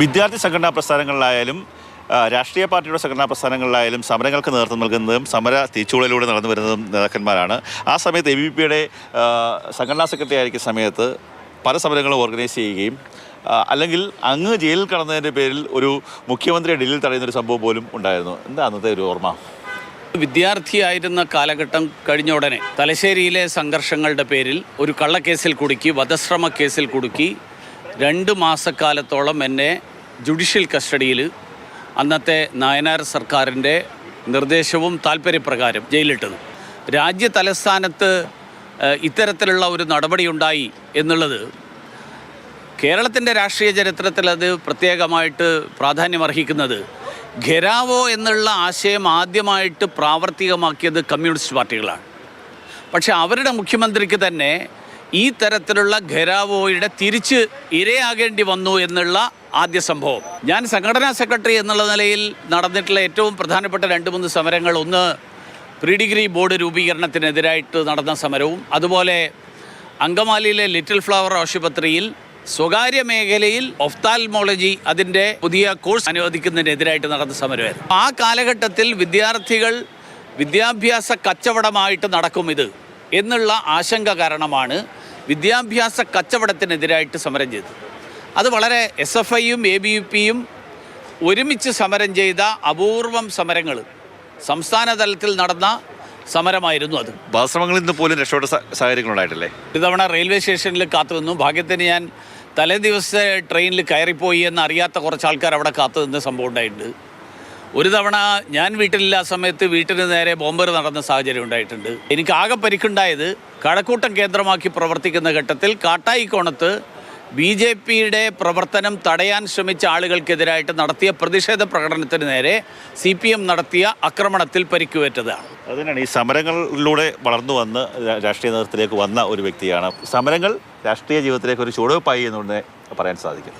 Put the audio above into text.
വിദ്യാർത്ഥി സംഘടനാ പ്രസ്ഥാനങ്ങളിലായാലും രാഷ്ട്രീയ പാർട്ടിയുടെ സംഘടനാ പ്രസ്ഥാനങ്ങളിലായാലും സമരങ്ങൾക്ക് നേതൃത്വം നൽകുന്നതും സമര തീച്ചുകളിലൂടെ നടന്നു വരുന്നതും നേതാക്കന്മാരാണ്. ആ സമയത്ത് എ ബി പിയുടെ സംഘടനാ സെക്രട്ടറി ആയിരിക്കുന്ന സമയത്ത് പല സമരങ്ങളും ഓർഗനൈസ് ചെയ്യുകയും അല്ലെങ്കിൽ അങ്ങ് ജയിലിൽ കടന്നതിന്റെ പേരിൽ ഒരു മുഖ്യമന്ത്രിയെ ഡൽഹിയിൽ തടയുന്ന ഒരു സംഭവം പോലും ഉണ്ടായിരുന്നു. എന്താ അന്നത്തെ ഒരു ഓർമ്മ? വിദ്യാർത്ഥിയായിരുന്ന കാലഘട്ടം കഴിഞ്ഞ ഉടനെ തലശ്ശേരിയിലെ സംഘർഷങ്ങളുടെ പേരിൽ ഒരു കള്ളക്കേസിൽ കുടുക്കി വധശ്രമ കേസിൽ കുടുക്കി രണ്ട് മാസക്കാലത്തോളം എന്നെ ജുഡീഷ്യൽ കസ്റ്റഡിയിൽ അന്നത്തെ നായനാർ സർക്കാരിന്റെ നിർദ്ദേശവും താല്പര്യപ്രകാരം ജയിലിട്ടത് രാജ്യ തലസ്ഥാനത്ത് ഇത്തരത്തിലുള്ള ഒരു നടപടിയുണ്ടായി എന്നുള്ളത് കേരളത്തിന്റെ രാഷ്ട്രീയ ചരിത്രത്തിൽ അത് പ്രത്യേകമായിട്ട് പ്രാധാന്യമർഹിക്കുന്നത് ഘെരാവോ എന്നുള്ള ആശയം ആദ്യമായിട്ട് പ്രാവർത്തികമാക്കിയത് കമ്മ്യൂണിസ്റ്റ് പാർട്ടികളാണ്. പക്ഷേ അവരുടെ മുഖ്യമന്ത്രിക്ക് തന്നെ ഈ തരത്തിലുള്ള ഘെരാവോയുടെ തിരിച്ച് ഇരയാകേണ്ടി വന്നു എന്നുള്ള ആദ്യ സംഭവം. ഞാൻ സംഘടനാ സെക്രട്ടറി എന്നുള്ള നിലയിൽ നടന്നിട്ടുള്ള ഏറ്റവും പ്രധാനപ്പെട്ട രണ്ട് മൂന്ന് സമരങ്ങൾ ഒന്ന് പ്രീ ഡിഗ്രി ബോർഡ് രൂപീകരണത്തിനെതിരായിട്ട് നടന്ന സമരവും അതുപോലെ അങ്കമാലിയിലെ ലിറ്റിൽ ഫ്ലവർ ആശുപത്രിയിൽ സ്വകാര്യ മേഖലയിൽ ഒഫ്താൽമോളജി അതിന്റെ പുതിയ കോഴ്സ് അനുവദിക്കുന്നതിനെതിരായിട്ട് നടന്ന സമരമായിരുന്നു. ആ കാലഘട്ടത്തിൽ വിദ്യാർത്ഥികൾ വിദ്യാഭ്യാസ കച്ചവടമായിട്ട് നടക്കും ഇത്. എന്നുള്ള ആശങ്ക കാരണമാണ് വിദ്യാഭ്യാസ കച്ചവടത്തിനെതിരായിട്ട് സമരം ചെയ്തത്. അത് വളരെ എസ് എഫ് ഐയും എ ബി യു പിയും ഒരുമിച്ച് സമരം ചെയ്ത അപൂർവം സമരങ്ങൾ സംസ്ഥാന തലത്തിൽ നടന്ന സമരമായിരുന്നു അത്. ബാശ്രമങ്ങളിൽ നിന്ന് പോലും രക്ഷപ്പെട്ട സാഹചര്യങ്ങളുണ്ടായിട്ടില്ലേ? ഒരു തവണ റെയിൽവേ സ്റ്റേഷനിൽ കാത്തു നിന്നു. ഭാഗ്യത്തിന് ഞാൻ തലേ ദിവസത്തെ ട്രെയിനിൽ കയറിപ്പോയി എന്ന് അറിയാത്ത കുറച്ച് ആൾക്കാർ അവിടെ കാത്തു നിന്ന സംഭവം ഉണ്ടായിട്ടുണ്ട്. ഒരു തവണ ഞാൻ വീട്ടിലില്ലാ സമയത്ത് വീട്ടിന് നേരെ ബോംബർ നടന്ന സാഹചര്യം ഉണ്ടായിട്ടുണ്ട്. എനിക്ക് ആകെ പരിക്കുണ്ടായത് കഴക്കൂട്ടം കേന്ദ്രമാക്കി പ്രവർത്തിക്കുന്ന ഘട്ടത്തിൽ കാട്ടായിക്കോണത്ത് ബി ജെ പിയുടെ പ്രവർത്തനം തടയാൻ ശ്രമിച്ച ആളുകൾക്കെതിരായിട്ട് നടത്തിയ പ്രതിഷേധ പ്രകടനത്തിന് നേരെ സി പി എം നടത്തിയ ആക്രമണത്തിൽ പരിക്കുവേറ്റതാണ്. അതിനാണ് ഈ സമരങ്ങളിലൂടെ വളർന്നു വന്ന് രാഷ്ട്രീയ നേതൃത്വത്തിലേക്ക് വന്ന ഒരു വ്യക്തിയാണ്. സമരങ്ങൾ രാഷ്ട്രീയ ജീവിതത്തിലേക്ക് ഒരു ചുവടുവെപ്പായി എന്നുകൊണ്ട് പറയാൻ സാധിക്കും.